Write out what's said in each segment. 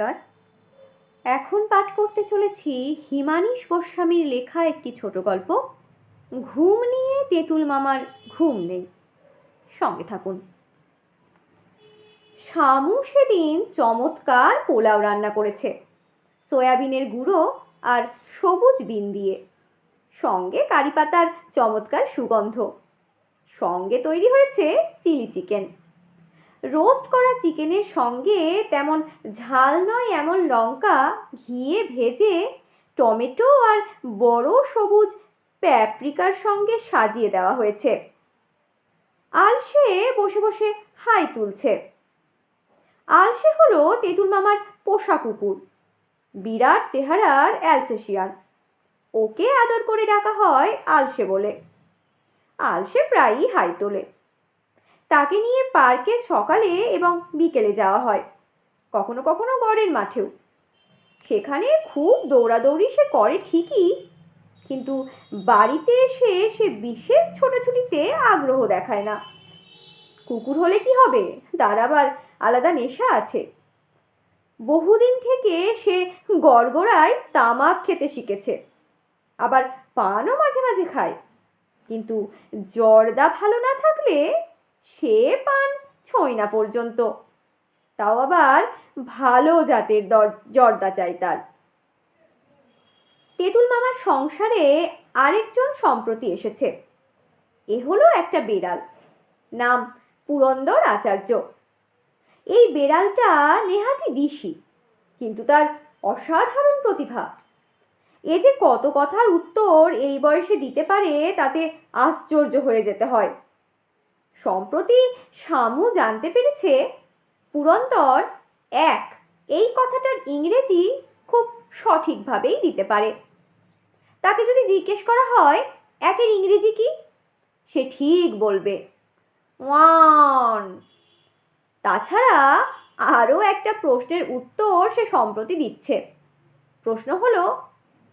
নমস্কার। এখন পাঠ করতে চলেছি হিমানীশ গোস্বামীর লেখা একটি ছোট গল্প, ঘুম নিয়ে তেঁতুল মামার ঘুম নেই। সঙ্গে থাকুন। শামু সেদিন চমৎকার পোলাও রান্না করেছে, সয়াবিনের গুঁড়ো আর সবুজ বিন দিয়ে। সঙ্গে কারি পাতার চমৎকার সুগন্ধ। সঙ্গে তৈরি হয়েছে চিলি চিকেন। রোস্ট করা চিকেনের সঙ্গে তেমন ঝাল নয়, এমন লঙ্কা ঘিয়ে ভেজে টমেটো আর বড় সবুজ প্যাপ্রিকার সঙ্গে সাজিয়ে দেওয়া হয়েছে। আলসে বসে বসে হাই তুলছে। আলসে হলো তেঁতুল মামার পোষা কুকুর। বিরাট চেহারার অ্যালসেশিয়ান। ওকে আদর করে ডাকা হয় আলসে বলে। আলসে প্রায়ই হাই তোলে। তাকে নিয়ে পার্কে সকালে এবং বিকেলে যাওয়া হয়। কখনো কখনো গড়ের মাঠেও। সেখানে খুব দৌড়াদৌড়ি সে করে ঠিকই, কিন্তু বাড়িতে এসে সে বিশেষ ছোটাছুটিতে আগ্রহ দেখায় না। কুকুর হলে কি হবে? তার আবার আলাদা নেশা আছে। বহুদিন থেকে সে গড়গড়ায় তামাক খেতে শিখেছে। আবার পানও মাঝে মাঝে খায়। কিন্তু জর্দা ভালো না থাকলে সে পান ছোঁয় না পর্যন্ত। তাও আবার ভালো জাতের জর্দা চাই তার। তেঁতুল মামার সংসারে আরেকজন সম্প্রতি এসেছে। এ হলো একটা বেড়াল, নাম পুরন্দর আচার্য। এই বেড়ালটা নেহাতি দিশি, কিন্তু তার অসাধারণ প্রতিভা। এ যে কত কথার উত্তর এই বয়সে দিতে পারে তাতে আশ্চর্য হয়ে যেতে হয়। সম্প্রতি শামু জানতে পেরেছে পুরন্দর এক এই কথাটার ইংরেজি খুব সঠিকভাবেই দিতে পারে। তাকে যদি জিজ্ঞেস করা হয়, একের ইংরেজি কি? সে ঠিক বলবে, ওয়ান। তাছাড়া আরও একটা প্রশ্নের উত্তর সে সম্প্রতি দিচ্ছে। প্রশ্ন হলো,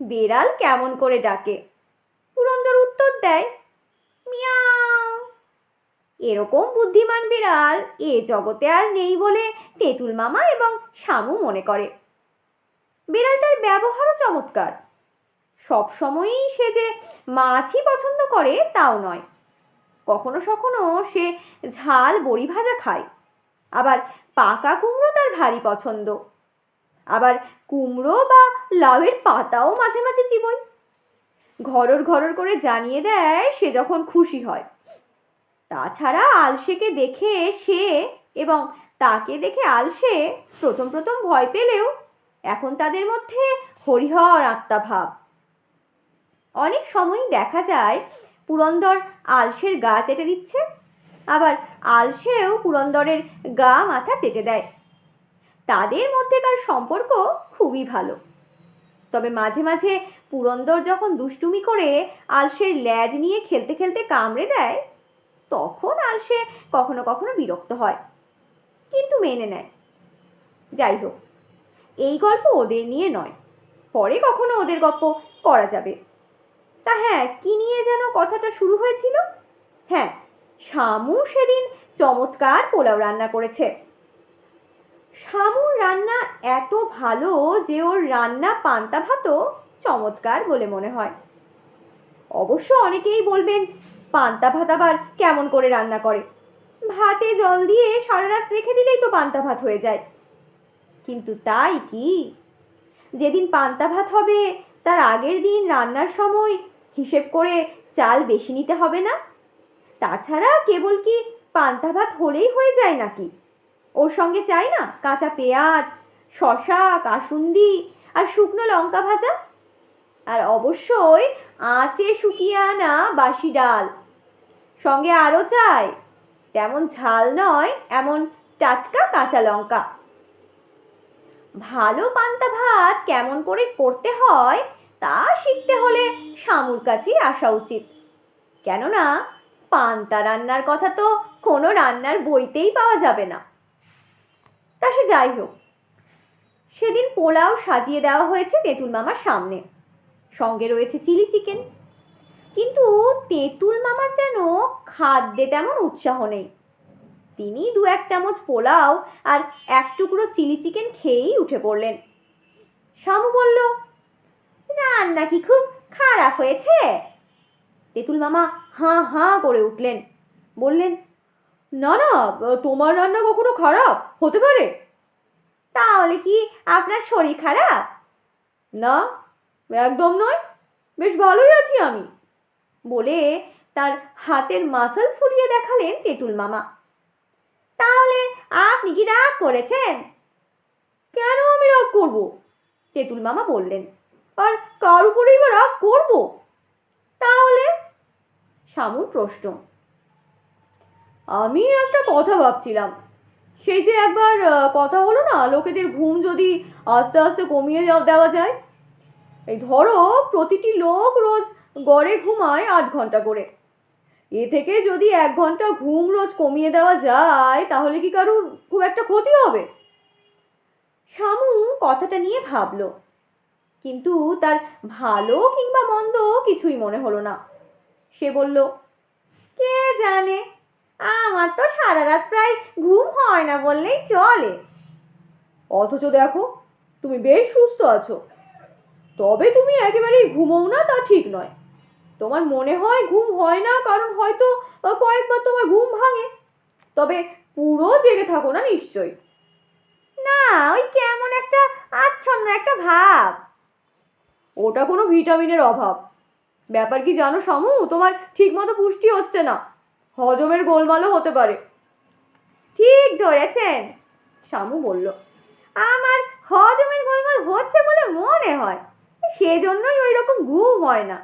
বেড়াল কেমন করে ডাকে? পুরন্দর উত্তর দেয়, মিয়াও। এরকম বুদ্ধিমান বিড়াল এ জগতে আর নেই বলে তেঁতুল মামা এবং শামু মনে করে। বিড়ালটার ব্যবহারও চমৎকার। সবসময়ই সে যে মাছই পছন্দ করে তাও নয়। কখনো সখনো সে ঝাল বড়ি ভাজা খায়। আবার পাকা কুমড়ো তার ভারী পছন্দ। আবার কুমড়ো বা লাউয়ের পাতাও মাঝে মাঝে চিবই ঘরর ঘরর করে জানিয়ে দেয় সে যখন খুশি হয়। তাছাড়া আলসেকে দেখে সে এবং তাকে দেখে আলসে প্রথম প্রথম ভয় পেলেও এখন তাদের মধ্যে হরিহর আত্মাভাব। অনেক সময়ই দেখা যায় পুরন্দর আলসের গা চেটে দিচ্ছে, আবার আলসেও পুরন্দরের গা মাথা চেটে দেয়। তাদের মধ্যেকার সম্পর্ক খুবই ভালো। তবে মাঝে মাঝে পুরন্দর যখন দুষ্টুমি করে আলসের ল্যাজ নিয়ে খেলতে খেলতে কামড়ে দেয় তখন আলসে কখনো কখনো বিরক্ত হয়। কিন্তু মেনে নেয়। যাই হোক, এই গল্প ওদের নিয়ে নয়। পরে কখনো ওদের গল্প করা যাবে। তা হ্যাঁ কি নিয়ে যেন কথাটা শুরু হয়েছিল? হ্যাঁ শামু সেদিন চমৎকার পোলাও রান্না করেছে। শামুর রান্না এত ভালো যে ওর রান্না পান্তা ভাতও চমৎকার বলে মনে হয়। অবশ্য অনেকেই বলবেন পান্তা ভাত আবার কেমন করে রান্না করে? ভাতে জল দিয়ে সারা রাত রেখে দিলেই তো পান্তা ভাত হয়ে যায়। কিন্তু তাই কি? যেদিন পান্তা ভাত হবে, তার আগের দিন রান্নার সময় হিসেব করে চাল বেশি নিতে হবে না? তাছাড়া কেবল কি পান্তা ভাত হলেই হয়ে যায় নাকি? ওর সঙ্গে চাই না কাঁচা পেঁয়াজ শশা কাসুন্দি আর শুকনো লঙ্কা ভাজা আর অবশ্যই আঁচে শুকিয়ে আনা বাসি ডাল। সঙ্গে আরও চাই, তেমন ঝাল নয়, এমন টাটকা কাঁচা লঙ্কা। ভালো পান্তা ভাত কেমন করে করতে হয়, তা শিখতে হলে শামুর কাছেই আসা উচিত। কেননা, পান্তা রান্নার কথা তো কোনো রান্নার বইতেই পাওয়া যাবে না। তা সে যাই হোক, সেদিন পোলাও সাজিয়ে দেওয়া হয়েছে তেঁতুল মামার সামনে। সঙ্গে রয়েছে চিলি চিকেন। কিন্তু তেঁতুল মামার যেন খাদ্যে তেমন উৎসাহ নেই। তিনি দু এক চামচ পোলাও আর এক টুকরো চিলি চিকেন খেয়েই উঠে পড়লেন। শামু বলল, রান্না কি খুব খারাপ হয়েছে? তেঁতুল মামা হাঁ হাঁ করে উঠলেন। বললেন, না না, তোমার রান্না কখনো খারাপ? হতে পারে? তাহলে কি আপনার শরীর খারাপ? না একদম নয়। বেশ ভালোই আছি আমি। বলে তার হাতের মাসল ফুলিয়ে দেখালেন তেঁতুল মামা। তাহলে আপনি কি রাগ করেছেন? কেন আমি রাগ করব? তেঁতুল মামা বললেন। আর কার উপরেই বা রাগ করব? তাহলে শামুর প্রশ্ন। আমি একটা কথা ভাবছিলাম। সেই যে একবার কথা হলো না, লোকেদের ঘুম যদি আস্তে আস্তে কমিয়ে দেওয়া যায় এই ধরো প্রতিটি লোক রোজ গড়ে ঘুমায় আট ঘণ্টা করে। এ থেকে যদি এক ঘণ্টা ঘুম রোজ কমিয়ে দেওয়া যায়, তাহলে কি কারুর খুব একটা ক্ষতি হবে? শামু কথাটা নিয়ে ভাবলো। কিন্তু তার ভালো কিংবা মন্দ কিছুই মনে হলো না। সে বলল, কে জানে? আমার তো সারা রাত প্রায় ঘুম হয় না বললেই চলে। অথচ দেখো, তুমি বেশ সুস্থ আছো। তবে তুমি একেবারেই ঘুমোও না তা ঠিক নয়। তোমার মনে হয় ঘুম হয় না কারণ হয়তো কয়েকবার তোমার ঘুম ভাঙে। তবে পুরো জেগে থাকো না নিশ্চয়ই। না ওই কেমন একটা আচ্ছন্ন একটা ভাব। ওটা কোনো ভিটামিনের অভাব। ব্যাপার কি জানো সমু? তোমার ঠিকমতো পুষ্টি হচ্ছে না। হজমের গোলমালও হতে পারে। ঠিক ধরেছেন। শামু বলল আমার হজমের গোলমাল হচ্ছে বলে মনে হয়। সেজন্যই ওই রকম ঘুম হয় না।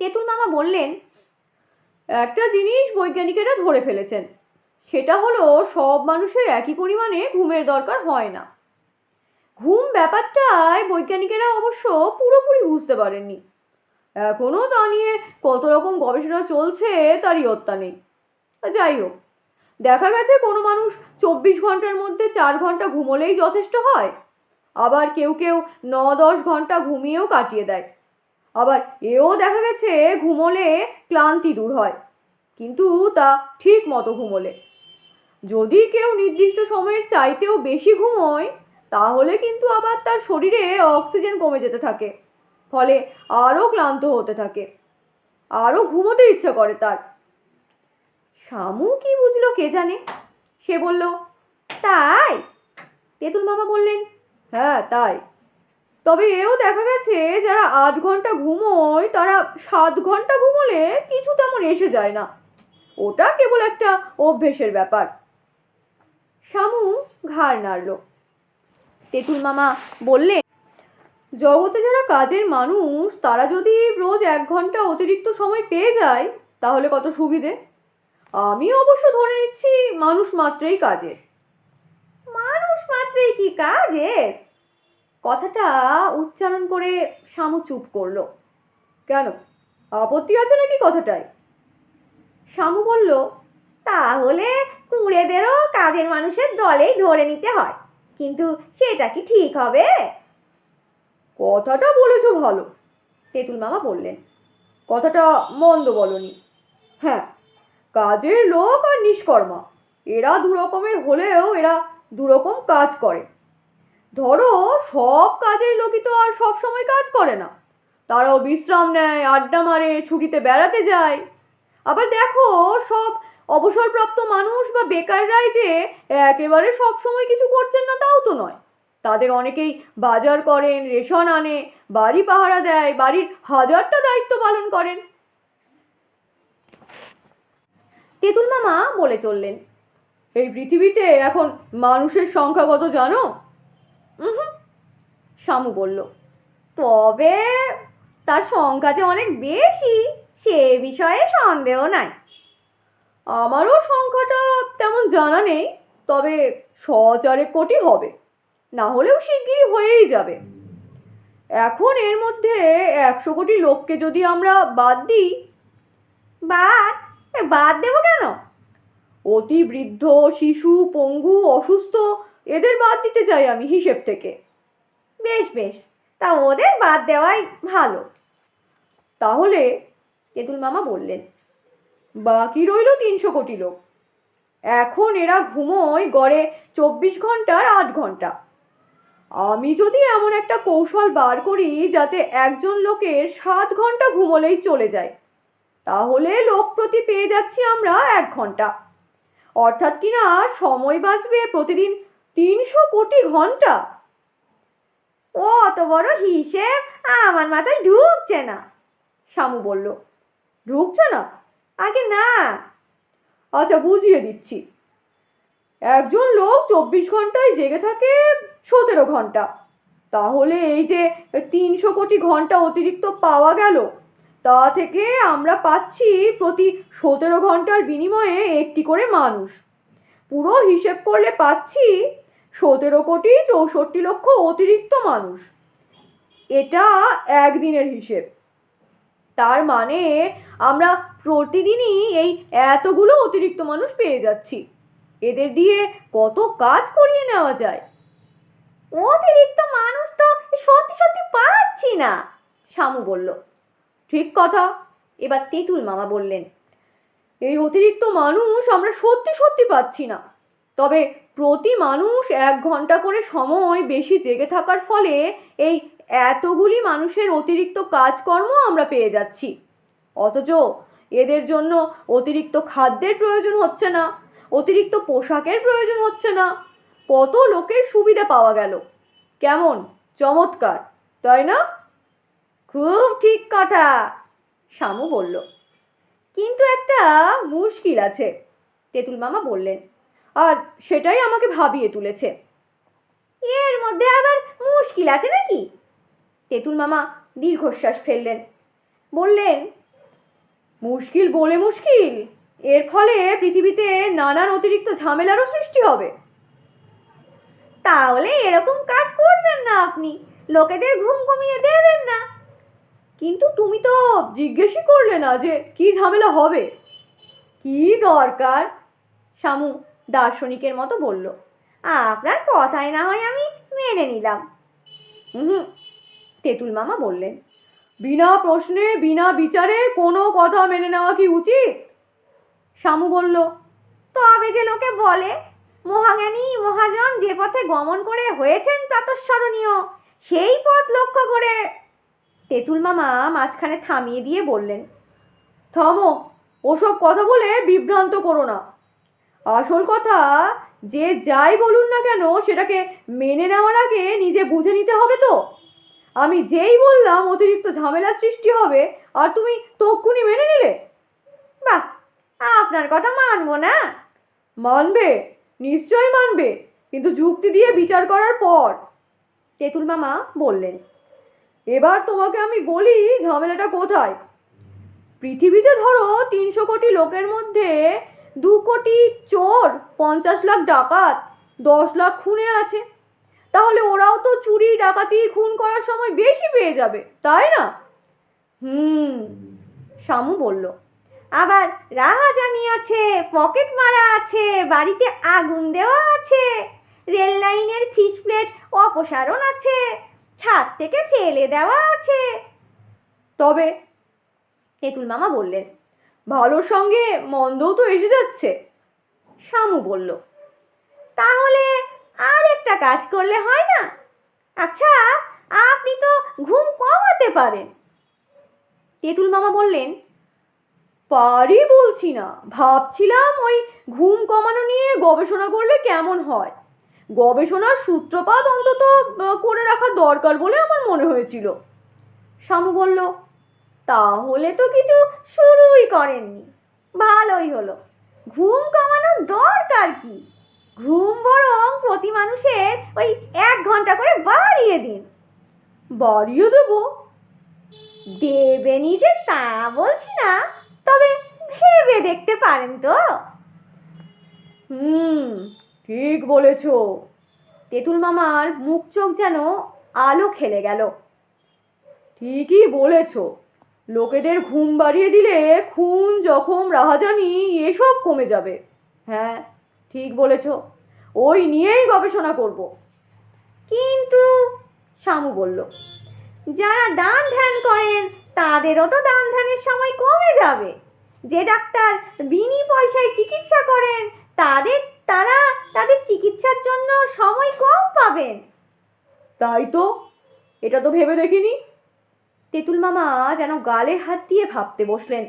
তেঁতুল মামা বললেন, একটা জিনিস বৈজ্ঞানিকেরা ধরে ফেলেছেন, সেটা হলো সব মানুষের একই পরিমাণে ঘুমের দরকার হয় না। ঘুম ব্যাপারটায় বৈজ্ঞানিকেরা অবশ্য পুরোপুরি বুঝতে পারেননি। এখনও তা নিয়ে কত রকম গবেষণা চলছে তার ইয়ত্তা নেই। যাই হোক, দেখা গেছে কোনো মানুষ চব্বিশ ঘণ্টার মধ্যে চার ঘণ্টা ঘুমোলেই যথেষ্ট হয়। আবার কেউ কেউ ন দশ ঘণ্টা ঘুমিয়েও কাটিয়ে দেয়। আবার এও দেখা গেছে ঘুমোলে ক্লান্তি দূর হয়, কিন্তু তা ঠিক মতো ঘুমোলে। যদি কেউ নির্দিষ্ট সময়ের চাইতেও বেশি ঘুমোয়, তাহলে কিন্তু আবার তার শরীরে অক্সিজেন কমে যেতে থাকে, ফলে আরও ক্লান্ত হতে থাকে, আরও ঘুমোতে ইচ্ছা করে তার। শামু কি বুঝলো কে জানে? সে বলল, তাই। তেঁতুল মামা বললেন হ্যাঁ তাই। তবে এও দেখা গেছে যারা আট ঘণ্টা ঘুমোয়, তারা সাত ঘণ্টা ঘুমোলে কিছু তেমন এসে যায় না। ওটা কেবল একটা অভ্যেসের ব্যাপার। শামু ঘাড় নাড়ল। তেঁতুল মামা বললেন জগতে যারা কাজের মানুষ, তারা যদি রোজ এক ঘণ্টা অতিরিক্ত সময় পেয়ে যায়, তাহলে কত সুবিধে? আমি অবশ্য ধরে নিচ্ছি মানুষ মাত্রেই কাজের। মানুষ মাত্রেই কি কাজের? কথাটা উচ্চারণ করে শামু চুপ করল। কেন? আপত্তি আছে নাকি কথাটায়? শামু বলল, তাহলে কুঁড়েদেরও কাজের মানুষের দলেই ধরে নিতে হয়। কিন্তু সেটা কি ঠিক হবে? কথাটা বলেছ ভালো, তেঁতুল মামা বললেন। কথাটা মন্দ বলনি। হ্যাঁ কাজের লোক আর নিষ্কর্মা। এরা দু রকমের হলেও এরা দুরকম কাজ করে। ধরো, সব কাজের লোকই তো আর সব সময় কাজ করে না। তারাও বিশ্রাম নেয়, আড্ডা মারে, ছুটিতে বেড়াতে যায়। আবার দেখো, সব অবসরপ্রাপ্ত মানুষ বা বেকাররাই যে একেবারে সব সময় কিছু করছেন না, তাও তো নয়। তাদের অনেকেই বাজার করেন, রেশন আনে, বাড়ি পাহারা দেয়, বাড়ির হাজারটা দায়িত্ব পালন করেন। তেঁতুল মামা বলে চললেন, এই পৃথিবীতে এখন মানুষের সংখ্যা কত জানো? শামু বলল, তবে তার সংখ্যা যে অনেক বেশি, সে বিষয়ে সন্দেহ নাই। আমারও সংখ্যাটা তেমন জানা নেই, তবে শ চারেক কোটি হবে, না হলেও শিগগিরই হয়েই যাবে। এখন এর মধ্যে একশো কোটি লোককে যদি আমরা বাদ দিই, বাদ? বাদ দেবো কেন? অতি বৃদ্ধ, শিশু, পঙ্গু, অসুস্থ এদের বাদ দিতে চাই আমি হিসেব থেকে। বেশ বেশ, তা ওদের বাদ দেওয়াই ভালো। তাহলে তেঁতুল মামা বললেন, বাকি রইল তিনশো কোটি লোক। এখন এরা ঘুমোয় গড়ে চব্বিশ ঘণ্টার আট ঘণ্টা। আমি যদি এমন একটা কৌশল বার করি যাতে একজন লোকের সাত ঘণ্টা ঘুমোলেই চলে যায়, তাহলে লোক প্রতি পেয়ে যাচ্ছি আমরা এক ঘণ্টা। অর্থাৎ কিনা সময় বাঁচবে প্রতিদিন তিনশো কোটি ঘণ্টা। অত বড় হিসেব আমার মাথায় ঢুকছে না, শামু বলল। ঢুকছে না? আগে না। আচ্ছা বুঝিয়ে দিচ্ছি। একজন লোক চব্বিশ ঘন্টায় জেগে থাকে সতেরো ঘণ্টা। তাহলে এই যে তিনশো কোটি ঘণ্টা অতিরিক্ত পাওয়া গেল, তা থেকে আমরা পাচ্ছি প্রতি সতেরো ঘণ্টার বিনিময়ে একটি করে মানুষ। পুরো হিসেব করলে পাচ্ছি সতেরো কোটি চৌষট্টি লক্ষ অতিরিক্ত মানুষ। এটা একদিনের হিসেব। তার মানে আমরা প্রতিদিনই এই এতগুলো অতিরিক্ত মানুষ পেয়ে যাচ্ছি। এদের দিয়ে কত কাজ করিয়ে নেওয়া যায়? অতিরিক্ত মানুষ তো সত্যি সত্যি পাচ্ছি না, শামু বলল। ঠিক কথা, এবার তেঁতুল মামা বললেন, এই অতিরিক্ত মানুষ আমরা সত্যি সত্যি পাচ্ছি না। তবে প্রতি মানুষ এক ঘণ্টা করে সময় বেশি জেগে থাকার ফলে এই এতগুলি মানুষের অতিরিক্ত কাজকর্ম আমরা পেয়ে যাচ্ছি। অথচ এদের জন্য অতিরিক্ত খাদ্যের প্রয়োজন হচ্ছে না, অতিরিক্ত পোশাকের প্রয়োজন হচ্ছে না। কত লোকের সুবিধা পাওয়া গেল। কেমন? চমৎকার, তাই না? খুব ঠিক কথা, শামু বলল। কিন্তু একটা মুশকিল আছে তেঁতুল মামা বললেন। আর সেটাই আমাকে ভাবিয়ে তুলেছে। এর মধ্যে আবার মুশকিল আছে নাকি? তেঁতুল মামা দীর্ঘশ্বাস ফেললেন। বললেন, মুশকিল বলে মুশকিল। এর ফলে পৃথিবীতে নানান অতিরিক্ত ঝামেলারও সৃষ্টি হবে। তাহলে এরকম কাজ করবেন না আপনি। লোকেদের ঘুম কমিয়ে দেবেন না। কিন্তু তুমি তো জিজ্ঞেসই করলে না যে কি ঝামেলা হবে। কি দরকার? শামু দার্শনিকের মতো বলল, আপনার কথাই না হয় আমি মেনে নিলাম। হুম তেঁতুল মামা বললেন, বিনা প্রশ্নে, বিনা বিচারে কোনো কথা মেনে নেওয়া কি উচিত? শামু বলল, তবে যে লোকে বলে, মহাজ্ঞানী, মহাজন যে পথে গমন করে হয়েছেন প্রাতঃস্মরণীয়, সেই পথ লক্ষ্য করে তেঁতুল মামা মাঝখানে থামিয়ে দিয়ে বললেন, থামো, ওসব কথা বলে বিভ্রান্ত করো না। আসল কথা, যে যাই বলুন না কেন, সেটাকে মেনে নেওয়ার আগে নিজে বুঝে নিতে হবে তো। আমি যেই বললাম, অতিরিক্ত ঝামেলার সৃষ্টি হবে, আর তুমি তক্ষুনি মেনে নিলে। বাহ, আপনার কথা মানবো না। মানবে নিশ্চয় মানবে, কিন্তু যুক্তি দিয়ে বিচার করার পর। তেঁতুল মামা বললেন, এবার তোমাকে আমি বলি ঝামেলাটা কোথায়? পৃথিবীতে ধরো তিনশো কোটি লোকের মধ্যে দু কোটি চোর, পঞ্চাশ লাখ ডাকাত, দশ লাখ খুনে আছে। তাহলে ওরাও তো চুরি, ডাকাতি, খুন করার সময় বেশি পেয়ে যাবে, তাই না? হুম, শামু বলল। আবার রাহাজানি আছে, পকেট মারা আছে, বাড়িতে আগুন দেওয়া আছে, রেল লাইনের ফিস প্লেট অপসারণ আছে, ছাদ থেকে ফেলে দেওয়া আছে। তবে তেঁতুল মামা বললেন ভালোর সঙ্গে মন্দও তো এসে যাচ্ছে, শামু বলল। তাহলে আর একটা কাজ করলে হয় না? আচ্ছা আপনি তো ঘুম কমাতে পারেন। তেঁতুল মামা বললেন, পারি বলছি না, ভাবছিলাম ওই ঘুম কমানো নিয়ে গবেষণা করলে কেমন হয়। গবেষণার সূত্রপাত অন্তত করে রাখা দরকার বলে আমার মনে হয়েছিল। শামু বলল তাহলে তো কিছু শুরুই করেননি। ভালোই হলো। ঘুম কমানোর দরকার কি? ঘুম বরং প্রতি মানুষের ওই এক ঘণ্টা করে বাড়িয়ে দিন। বাড়িয়ে দেবো? দেবেনি যে তা বলছি না, তবে ভেবে দেখতে পারেন তো। হুম, ঠিক বলেছ। তেঁতুল মামার মুখ চোখ যেন আলো খেলে গেল। ঠিকই বলেছ। লোকেদের ঘুম বাড়িয়ে দিলে খুন, জখম, রাহাজানি এসব কমে যাবে। হ্যাঁ ঠিক বলেছ। ওই নিয়েই গবেষণা করব। কিন্তু শামু বলল, যারা দান ধ্যান করেন, তাদেরও তো দান ধ্যানের সময় কমে যাবে। যে ডাক্তার বিনি পয়সায় চিকিৎসা করেন, তাদের, তারা তাদের চিকিৎসার জন্য সময় কম পাবেন। তাই তো? এটা তো ভেবে দেখিনি। তেঁতুল মামা যেন গালে হাত দিয়ে ভাবতে বসলেন।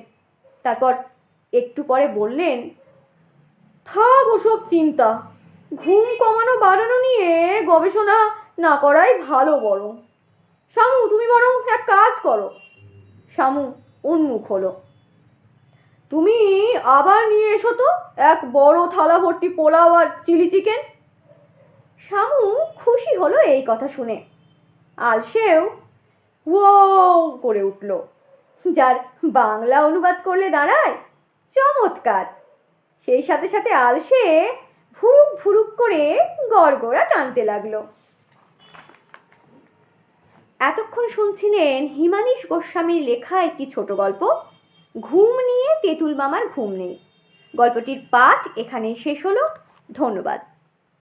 তারপর একটু পরে বললেন থাক ওসব চিন্তা। ঘুম কমানো বাড়ানো নিয়ে গবেষণা না করাই ভালো বরং। শামু, তুমি বরং এক কাজ করো। শামু উন্মুখ হলো। তুমি আবার নিয়ে এসো তো এক বড় থালা ভর্তি পোলাও আর চিলি চিকেন। শামু খুশি হলো এই কথা শুনে। আলসেও ও করে উঠল। যার বাংলা অনুবাদ করলে দাঁড়ায়? চমৎকার। সেই সাথে সাথে আলসে ভুরুক ভুরুক করে গড়গড়া টানতে লাগল। এতক্ষণ শুনছিলেন হিমানীশ গোস্বামীর লেখা একটি ছোট গল্প, ঘুম নিয়ে তেঁতুল মামার ঘুম নেই। গল্পটির পাঠ এখানেই শেষ হলো। ধন্যবাদ।